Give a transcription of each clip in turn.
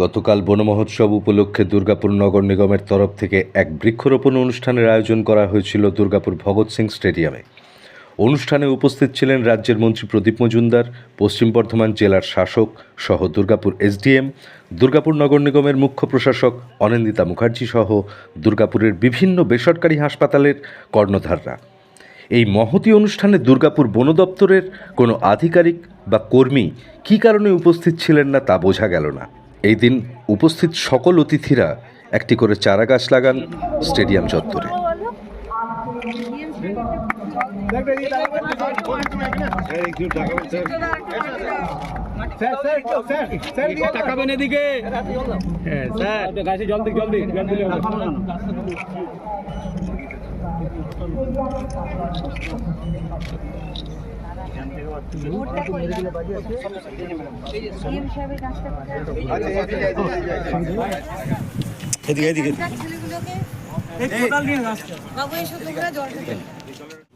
গতকাল বন মহোৎসব উপলক্ষে দুর্গাপুর নগর নিগমের তরফ থেকে এক বৃক্ষরোপণ অনুষ্ঠানের আয়োজন করা হয়েছিল দুর্গাপুর ভগৎ সিং স্টেডিয়ামে। অনুষ্ঠানে উপস্থিত ছিলেন রাজ্যের মন্ত্রী প্রদীপ মজুমদার, পশ্চিম বর্ধমান জেলার শাসক সহ দুর্গাপুর এসডিএম, দুর্গাপুর নগর নিগমের মুখ্য প্রশাসক অনিন্দিতা মুখার্জি সহ দুর্গাপুরের বিভিন্ন বেসরকারি হাসপাতালের কর্ণধাররা। এই মহতি অনুষ্ঠানে দুর্গাপুর বন দপ্তরের কোনো আধিকারিক বা কর্মী কী কারণে উপস্থিত ছিলেন না তা বোঝা গেল না। এই দিন উপস্থিত সকল অতিথিরা একটি করে চারা গাছ লাগান স্টেডিয়াম চত্বরে। তাকাবেন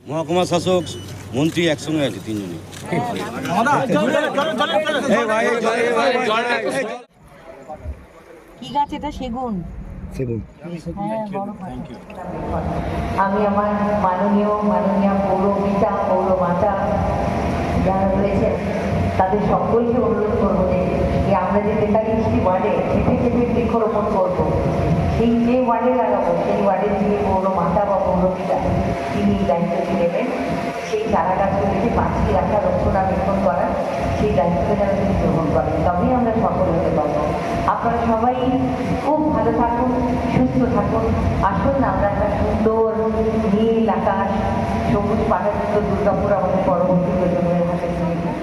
মহকুমা শাসক মন্ত্রী একসঙ্গে আছে তিনজনই। কি গাছ এটা? সেগুন। হ্যাঁ, আমি আমার মাননীয় মাননীয় পৌরপিতা পৌরমাতা যারা রয়েছেন তাদের সকলকে অনুরোধ করব যে আমরা যে তেতাল্লিশটি ওয়ার্ডে চেপে চেপে বৃক্ষরোপণ করব সেই যে ওয়ার্ডে লাগাবো সেই ওয়ার্ডের যিনি পৌরমাতা বা পৌরপিতা তিনি এই দায়িত্বটি নেবেন সেই চারা গাছগুলিকে বাঁচিয়ে রাখা রক্ষণাবেক্ষণ করা সেই দায়িত্বটা তিনি গ্রহণ করেন। তবেই আমরা সফল হতে পারব। আপনারা সবাই খুব ভালো থাকুন সুস্থ থাকুন। আসুন না আমরা একটা সুন্দর নীল আকাশ সবুজ পাঠাযুক্ত দুর্গাপুর আমাদের পরবর্তী প্রজন্মের হাতে তুলে দিই।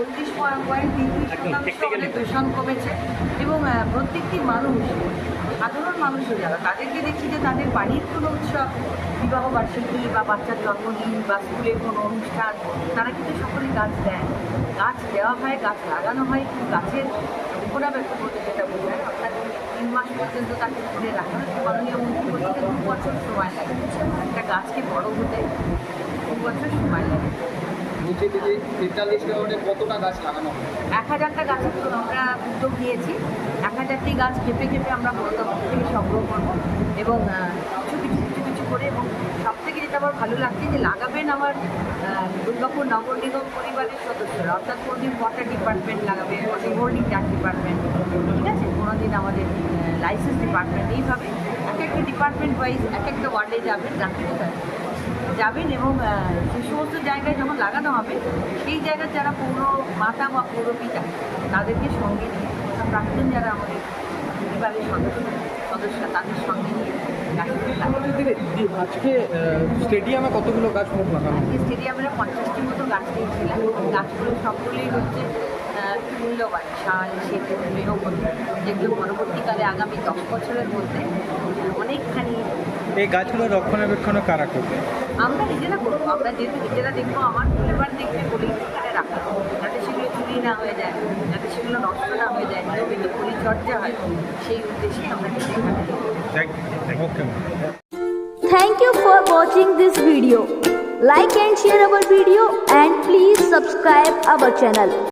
উনত্রিশ পয়েন্ট তিন শতাংশ দূষণ কমেছে এবং প্রত্যেকটি মানুষ সাধারণ মানুষও যারা, তাদেরকে দেখছি যে তাদের বাড়ির কোনো উৎসব, বিবাহ বার্ষিকী বা বাচ্চার জন্মদিন বা স্কুলের কোনো অনুষ্ঠান, তারা কিন্তু সকলে গাছ দেয়। গাছ দেওয়া হয়, গাছ লাগানো হয়, কিন্তু গাছের রক্ষণাবেক্ষণ করতে যেটা বোঝায়, অর্থাৎ তিন মাস পর্যন্ত তাকে ধরে রাখা মাননীয় মন্ত্রী বলতে দু বছর সময় লাগে। একটা গাছকে বড় হতে দু বছর সময় লাগে। এক হাজারটা গাছের আমরা উদ্যোগ নিয়েছি। এক হাজারটি গাছ খেপে খেপে আমরা থেকে সংগ্রহ করব এবং কিছু কিছু কিছু করে এবং সব থেকে যেটা আমার ভালো লাগছে যে লাগাবেন আমার দুর্গাপুর নগর নিগম পরিবারের সদস্যরা। অর্থাৎ কোনোদিন ওয়াটার ডিপার্টমেন্ট লাগাবে কোনোদিন হোল্ডিং ট্যাক্স ডিপার্টমেন্ট। ঠিক আছে? কোনোদিন আমাদের লাইসেন্স ডিপার্টমেন্ট এইভাবে। এক একটা ডিপার্টমেন্ট ওয়াইজ এক একটা ওয়ার্ডে যাবেন যাতে যাবেন এবং যে সমস্ত জায়গায় যখন লাগানো হবে সেই জায়গার যারা পৌর মাতা বা পৌর পিতা তাদেরকে সঙ্গে নিয়ে প্রাক্তন যারা আমাদের পরিবারের সদস্য সদস্য তাদের সঙ্গে নিয়ে আজকে স্টেডিয়ামে কতগুলো গাছ মোট লাগানো? আজকে স্টেডিয়ামে পঞ্চাশটি মতো গাছ দিয়েছিলাম গাছগুলো সবগুলোই হচ্ছে মূল্যবান শাল সেগুন মেহগনি যেগুলো পরবর্তীকালে আগামী দশ বছরের মধ্যে অনেকখানি এই গাছগুলো রক্ষণাবেক্ষণ কারা করবে? আমরা নিজেরা করবো আমরা যেহেতু নিজেরা দেখবো আমার পরিবার দেখবে বলেই সেখানে রাখা যাতে সেগুলো চুরি না হয়ে যায় যাতে সেগুলো নষ্ট না হয়ে যায় নিয়মিত পরিচর্যা হয় সেই উদ্দেশ্যে আমরা সেখানে ওকে Thank you for watching this video. Like and share our video and please subscribe our channel.